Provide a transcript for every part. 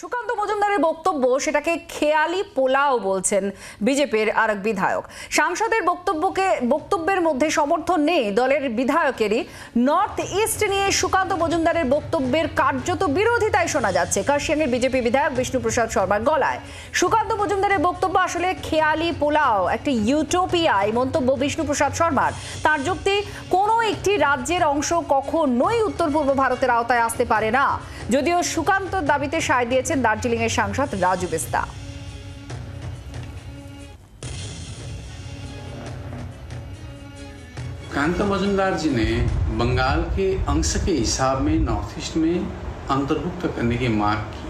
সুকান্ত মজুমদারের বক্তব্য সেটাকে খেয়ালি পোলাও বলছেন বিজেপির আর এক বিধায়ক। সাংসদের বক্তব্যকে, বক্তব্যের মধ্যে সমর্থন নেই দলের বিধায়কেরই। নর্থ ইস্ট নিয়ে সুকান্ত মজুমদারের বক্তব্যের কার্যত বিরোধিতায় শোনা যাচ্ছে। কার্শিয়াংয়ের বিজেপি বিধায়ক বিষ্ণুপ্রসাদ শর্মার গলায়। সুকান্ত মজুমদারের বক্তব্য আসলে খেয়ালি পোলাও, একটি ইউটোপিয়া এই মন্তব্য বিষ্ণুপ্রসাদ শর্মার। তার যুক্তি, কোনো একটি রাজ্যের অংশ কখনোই উত্তর পূর্ব ভারতের আওতায় আসতে পারে না। যদিও সুকান্তর দাবিতে সায় দিয়েছেন দার্জিলিংয়ের সাংসদ রাজু বিস্তা कांता मजुमदार जी ने बंगाल के अंश के हिसाब में नॉर्थ ईस्ट में अंतर्भुक्त करने की मांग की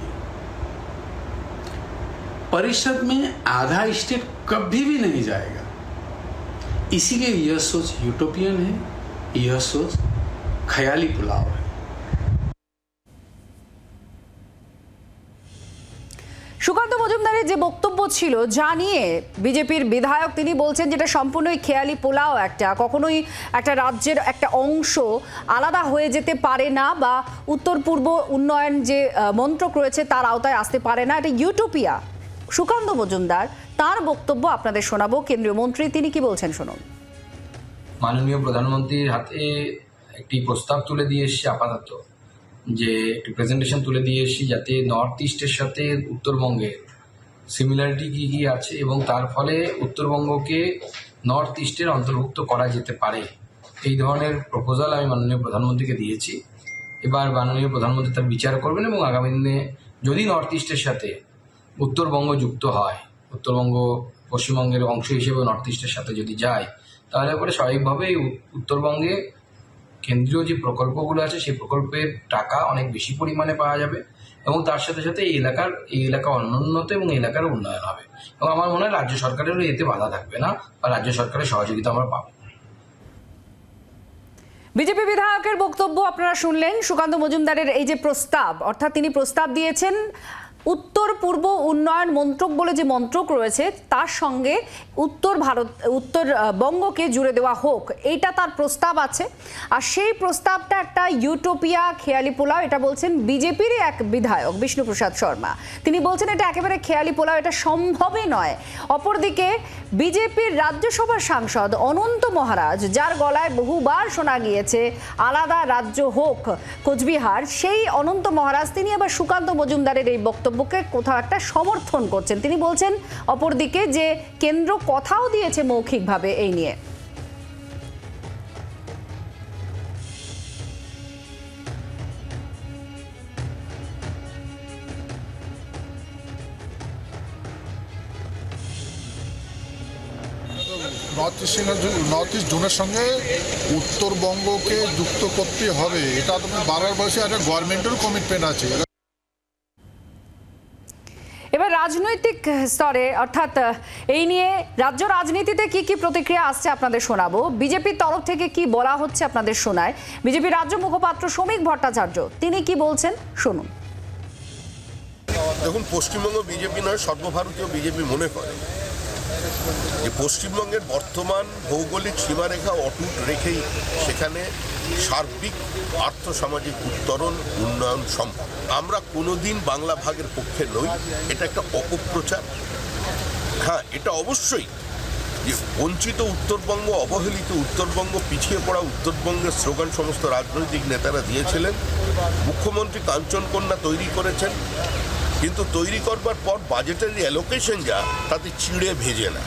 परिषद में आधा स्टेट कभी भी नहीं जाएगा इसीलिए यह सोच यूटोपियन है यह सोच ख्याली पुलाव है যে বক্তব্য ছিল যা নিয়ে বিজেপির বিধায়ক তিনি বলছেন যেটা সম্পূর্ণই খেয়ালি পোলাও একটা। কখনোই একটা রাজ্যের একটা অংশ আলাদা হয়ে যেতে পারে না বা উত্তর পূর্ব উন্নয়ন যে মন্ত্রক রয়েছে তার আওতায় আসতে পারে না। এটা ইউটোপিয়া। সুকান্ত মজুমদার, তার বক্তব্য আপনাদের শোনাবো। কেন্দ্রীয় মন্ত্রী, তিনি কি বলছেন শুনুন। মাননীয় প্রধানমন্ত্রীর হাতে একটি প্রস্তাব তুলে দিয়ে এসেছি আপাতত, যে একটি প্রেজেন্টেশন তুলে দিয়ে এসেছি যাতে নর্থ ইস্টের সাথে উত্তরবঙ্গের সিমিলারিটি কী কী আছে এবং তার ফলে উত্তরবঙ্গকে নর্থ ইস্টের অন্তর্ভুক্ত করা যেতে পারে। এই ধরনের প্রপোজাল আমি মাননীয় প্রধানমন্ত্রীকে দিয়েছি। এবার মাননীয় প্রধানমন্ত্রী তার বিচার করবেন এবং আগামী দিনে যদি নর্থ ইস্টের সাথে উত্তরবঙ্গ যুক্ত হয়, উত্তরবঙ্গ পশ্চিমবঙ্গের অংশ হিসেবে নর্থ ইস্টের সাথে যদি যায়, তাহলে পরে স্বাভাবিকভাবেই উ- উত্তরবঙ্গে কেন্দ্রীয় যে প্রকল্পগুলো আছে, সেই প্রকল্পের টাকা অনেক বেশি পরিমাণে পাওয়া যাবে। এবং তার সাথে সাথে এই এলাকার, এই এলাকা অনুন্নত এবং এলাকার উন্নয়ন হবে। এবং আমার মনে হয় রাজ্য সরকারেরও এতে বাধা থাকবে না, বা রাজ্য সরকারের সহযোগিতা আমরা পাবো। বিজেপি বিধায়কের বক্তব্য আপনারা শুনলেন। সুকান্ত মজুমদারের এই যে প্রস্তাব, অর্থাৎ তিনি প্রস্তাব দিয়েছেন উত্তর পূর্ব উন্নয়ন মন্ত্রক বলে যে মন্ত্রক রয়েছে, তার সঙ্গে উত্তর ভারত, উত্তর বঙ্গকে জুড়ে দেওয়া হোক, এইটা তার প্রস্তাব আছে। আর সেই প্রস্তাবটা একটা ইউটোপিয়া খেয়ালি পোলাও, এটা বলছেন বিজেপিরই এক বিধায়ক বিষ্ণুপ্রসাদ শর্মা। তিনি বলছেন, এটা একেবারে খেয়ালি পোলাও, এটা সম্ভবই নয়। অপরদিকে বিজেপির রাজ্যসভার সাংসদ অনন্ত মহারাজ, যার গলায় বহুবার শোনা গিয়েছে, আলাদা রাজ্য হোক। কোচবিহার, সেই অনন্ত মহারাজ, তিনি আবার সুকান্ত মজুমদারের এই বক্তব্যকে কোথাও একটা সমর্থন করছেন। তিনি বলছেন অপরদিকে যে কেন্দ্র কথাও দিয়েছে মৌখিকভাবে এই নিয়ে। নর্থ ইস্ট নর্থ ইস্ট জোনের সঙ্গে উত্তরবঙ্গকে যুক্ত করতে হবে। এটা তুমি বারবার বলছি একটা গভর্নমেন্টের কমিটমেন্ট আছে। এবার রাজনৈতিক স্তরে অর্থাৎ এই নিয়ে রাজ্য রাজনীতিতে কি কি প্রতিক্রিয়া আসছে আপনাদের শোনাবো। বিজেপির তরফ থেকে কি বলা হচ্ছে আপনাদের শোনায়। বিজেপি রাজ্য মুখপাত্র শ্রমিক ভট্টাচার্য তিনি কি বলছেন? শুনুন। দেখুন পশ্চিমবঙ্গ বিজেপি নয় সর্বভারতীয় বিজেপি মনে করে। যে পশ্চিমবঙ্গের বর্তমান ভৌগোলিক সীমারেখা অটুট রেখেই সেখানে সার্বিক আর্থসামাজিক উত্তরণ উন্নয়ন সম্ভব। আমরা কোনোদিন বাংলা ভাগের পক্ষে নই, এটা একটা অপপ্রচার। হ্যাঁ এটা অবশ্যই যে বঞ্চিত উত্তরবঙ্গ, অবহেলিত উত্তরবঙ্গ, পিছিয়ে পড়া উত্তরবঙ্গের স্লোগান সমস্ত রাজনৈতিক নেতারা দিয়েছিলেন। মুখ্যমন্ত্রী কাঞ্চন কন্যা তৈরি করেছেন। কিন্তু তৈরি করবার পর বাজেটের অ্যালোকেশন যা, তাতে চিড়ে ভেজে না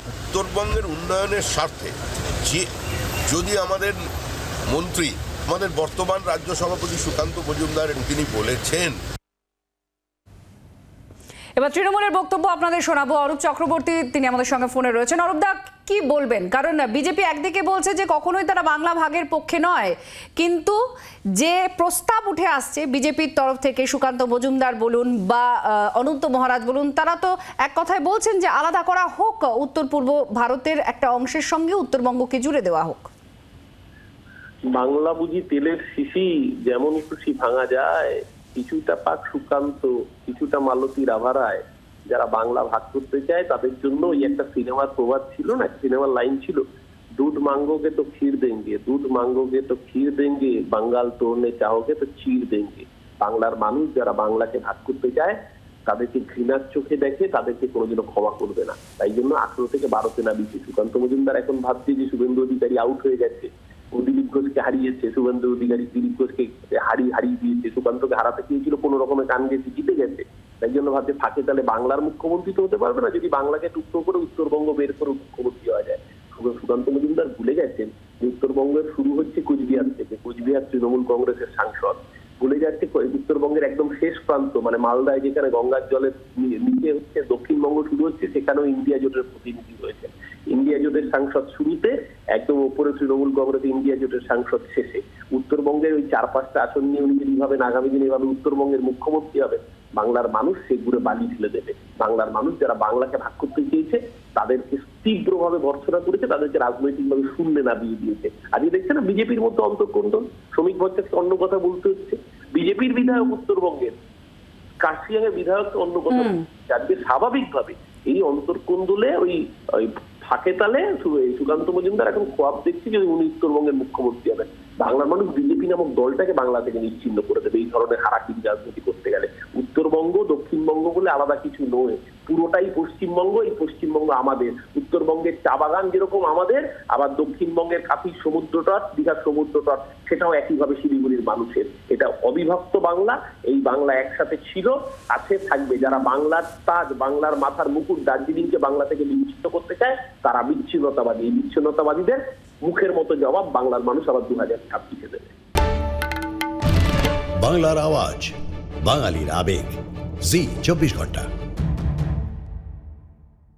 উত্তরবঙ্গের উন্নয়নের স্বার্থে যে, যদি আমাদের মন্ত্রী, আমাদের বর্তমান রাজ্য সভাপতি সুকান্ত মজুমদার তিনি বলেছেন, এবার তৃণমূলের বক্তব্য আপনাদের শোনাবো। অরূপ চক্রবর্তী, তিনি আমাদের সঙ্গে ফোনে রয়েছেন। অরূপ দা কি বলবেন? কারণ বিজেপি একদিকে বলছে যে কখনোই তারা বাংলা ভাগের পক্ষে নয়। কিন্তু যে প্রস্তাব উঠে আসছে বিজেপির তরফ থেকে, সুকান্ত মজুমদার বলুন বা অনন্ত মহারাজ বলুন, তারা তো এক কথায় বলছেন যে আলাদা করা হোক, উত্তর পূর্ব ভারতের একটা অংশের সঙ্গে উত্তরবঙ্গকে জুড়ে দেওয়া হোক। বাংলা বুঝি তেলের শিশি, যেমন খুশি ভাঙা যায়, কিছুটা পাক সুকান্ত, কিছুটা মালতী রাভারায়। যারা বাংলা ভাগ করতে চায়, তাদের জন্য ওই একটা সিনেমার প্রবাদ ছিল না? সিনেমার লাইন ছিল, দুধ মাঙ্গোকে তো ক্ষীর দেঙ্গে, দুধ মাঙ্গোকে তো ক্ষীর দেঙ্গে, বাঙ্গাল তোরনে চাহোকে তো চির দেঙ্গে। বাংলার মানুষ যারা বাংলাকে ভাগ করতে চায়, তাদেরকে ঘৃণার চোখে দেখে, তাদেরকে কোনোদিনও ক্ষমা করবে না। তাই জন্য আঠারো থেকে বারোতে না বিশেষ সুকান্ত মজুমদার এখন ভাবছে যে শুভেন্দু অধিকারী আউট হয়ে গেছে। ও দিলীপ ঘোষকে হারিয়েছে, শুভেন্দু অধিকারী দিলীপ ঘোষকে হারিয়ে হারিয়ে দিয়েছে, সুকান্তকে হারাতে চেয়েছিল, কোনো রকমের কান গেছে জিতে গেছে। তাই জন্য ভাবছে ফাঁকে তাহলে বাংলার মুখ্যমন্ত্রী তো হতে পারবে না, যদি বাংলাকে টুকরো করে উত্তরবঙ্গ বের করে মুখ্যমন্ত্রী হওয়া যায়। সুকান্ত মজুমদার ভুলে গেছেন যে উত্তরবঙ্গের শুরু হচ্ছে কোচবিহার থেকে। কোচবিহার তৃণমূল কংগ্রেসের সাংসদ। ভুলে যাচ্ছে উত্তরবঙ্গের একদম শেষ প্রান্ত মানে মালদায় যেখানে গঙ্গার জলের নি- নিচে হচ্ছে দক্ষিণবঙ্গ শুরু হচ্ছে, সেখানেও ইন্ডিয়া জোটের প্রতিনিধি হয়েছে ইন্ডিয়া জোটের সাংসদ শুরুতে একদম উপরে তৃণমূল কংগ্রেস ইন্ডিয়া জোটের সাংসদ শেষে। উত্তরবঙ্গের ওই চার পাঁচটা আসন নিয়ে উনি যদি ভাবেন আগামী দিনে এভাবে উত্তরবঙ্গের মুখ্যমন্ত্রী হবে বাংলার মানুষ সেগুলো বালি ঢেলে দেবে। বাংলার মানুষ যারা বাংলাকে ভাগ করতে চেয়েছে, তাদেরকে তীব্রভাবে ভর্সনা করেছে, তাদেরকে রাজনৈতিকভাবে শূন্যে নামিয়ে দিয়েছে। আজকে দেখছে না, বিজেপির মধ্যে অন্তর্কন্দন শ্রমিক ভট্টাচার্যকে অন্য কথা বলতে হচ্ছে। বিজেপির বিধায়ক উত্তরবঙ্গের কাশিয়াঙ্গের বিধায়ক অন্য কথা জানবে আজকে স্বাভাবিকভাবে। এই অন্তর্কন্দলে ওই ওই ফাঁকে তালে সুকান্ত মজুমদার এখন খোয়াব দেখছি যে উনি উত্তরবঙ্গের মুখ্যমন্ত্রী হবেন বাংলার মানুষ বিজেপি নামক দলটাকে বাংলা থেকে নিশ্চিন্ন করে দেবে। এই ধরনের হারাকিন রাজনীতি করতে গেলে। উত্তরবঙ্গ দক্ষিণবঙ্গ বলে আলাদা কিছু নয়। পুরোটাই পশ্চিমবঙ্গ, এই পশ্চিমবঙ্গ আমাদের। উত্তরবঙ্গের চা বাগান যেরকম আমাদের, আবার দক্ষিণবঙ্গের কাফির সমুদ্র তট দীঘার সমুদ্র তট, সেটাও একইভাবে শিলিগুড়ির মানুষের। এটা অবিভক্ত বাংলা, এই বাংলা একসাথে ছিল, আছে, থাকবে। যারা বাংলার তাজ, বাংলার মাথার মুকুট দার্জিলিংকে বাংলা থেকে বিচ্ছিন্ন করতে চায়, তারা বিচ্ছিন্নতাবাদী। এই বিচ্ছিন্নতাবাদীদের মুখের মতো জবাব বাংলার মানুষ আবার দু হাজার ছাব্বিশে দেবে। বাংলার আওয়াজ, বাঙালির আবেগ। জি, চব্বিশ ঘণ্টা।